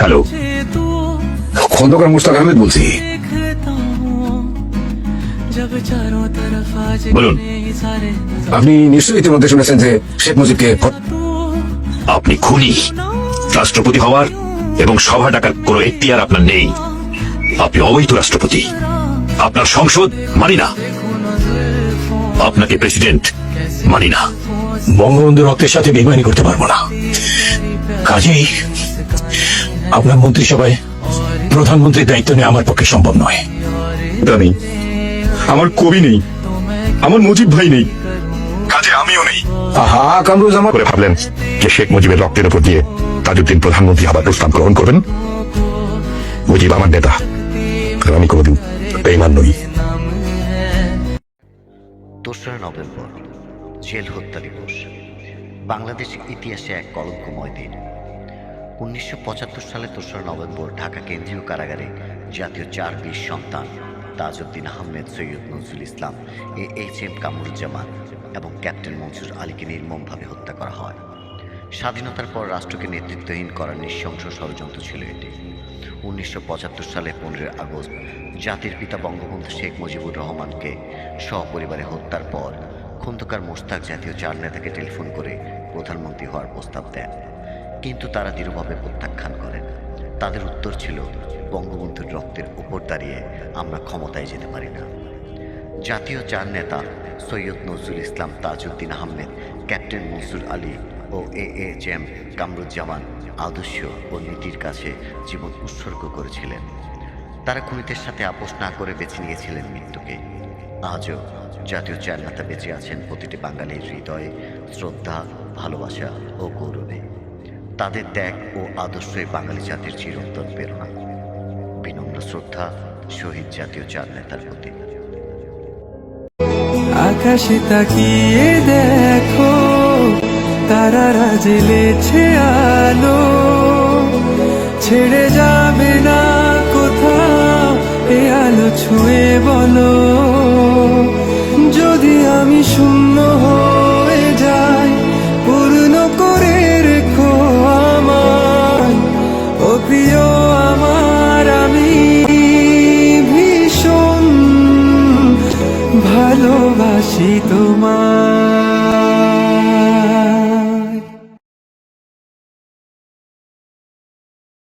Hello Khandakar Mustaq Ahmed বলছি। বলুন, আপনি নিশ্চয়ই ইতিমধ্যে শুনেছেন যে শেখ মুজিবকে আপনি খুনি, রাষ্ট্রপতি হওয়ার এবং সভা ডাকার কোনো এখতিয়ার আপনার নেই। আপনি অবৈধ রাষ্ট্রপতি। আপনার সংসদ মানি না। আপনাকে প্রেসিডেন্ট মানি না। বঙ্গবন্ধু রক্তের সাথে বেমানি করতে পারব না। কাজেই আপনার মন্ত্রিসভায় প্রধানমন্ত্রীর দায়িত্ব নেওয়া আমার পক্ষে সম্ভব নয়। তা আমার কবি নেই। আমার মুজিব ভাই নেই। কাজে আমিও নেই। আহা কামরুজ্জামান করে ভাবলেন যে শেখ মুজিবের রক্তের উপর দিয়ে তাজউদ্দিন প্রধানমন্ত্রী হবার প্রস্তাব গ্রহণ করবেন। মুজিব আমার নেতা। আর আমি কোনোদিন বেইমান নই। দোসরা নভেম্বর জেল হত্যা দিবস। বাংলাদেশের ইতিহাসে এক কলঙ্কময় দিন। উনিশশো পঁচাত্তর সালে দোসরা নভেম্বর, ঢাকা কেন্দ্রীয় কারাগারে জাতীয় চার বীর সন্তান Tajuddin Ahmed, Syed Nazrul Islam A H M Kamruzzaman এবং ক্যাপ্টেন মনসুর আলীকে নির্মমভাবে হত্যা করা হয়। স্বাধীনতার পর রাষ্ট্রকে নেতৃত্বহীন করার নৃশংস ষড়যন্ত্র ছিল এটি। উনিশশো পঁচাত্তর সালে পনেরোই আগস্ট, জাতির পিতা বঙ্গবন্ধু শেখ মুজিবুর রহমানকে সপরিবারে হত্যার পর খন্দকার মোস্তাক জাতীয় চার নেতাকে টেলিফোন করে প্রধানমন্ত্রী হওয়ার প্রস্তাব দেন। কিন্তু তারা দৃঢ়ভাবে প্রত্যাখ্যান করেন তাদের উত্তর ছিল, বঙ্গবন্ধুর রক্তের উপর দাঁড়িয়ে আমরা ক্ষমতায় যেতে পারি না। জাতীয় চার নেতা সৈয়দ নজরুল ইসলাম, তাজউদ্দিন আহমেদ, ক্যাপ্টেন মনসুর আলী ও এ এইচ এম কামরুজ্জামান আদর্শ ও নীতির কাছে জীবন উৎসর্গ করেছিলেন। তারা খুনিদের সাথে আপোষ না করে বেছে নিয়েছিলেন মৃত্যুকে। আজও জাতীয় চার নেতা বেঁচে আছেন প্রতিটি বাঙালির হৃদয়ে শ্রদ্ধা, ভালোবাসা ও গৌরবে। তাদের ত্যাগ ও আদর্শই বাঙালি জাতির চিরন্তন প্রেরণা। বিনম্র শ্রদ্ধা, শহীদ জাতীয় চার নেতার প্রতি। আকাশে তাকিয়ে দেখো, তারারা জেলেছে আলো। ছেড়ে যাবে না কোথাও, এ আলো ছুঁয়ে বলো। যদি আমি শূন্য ভালোবাসি তোমার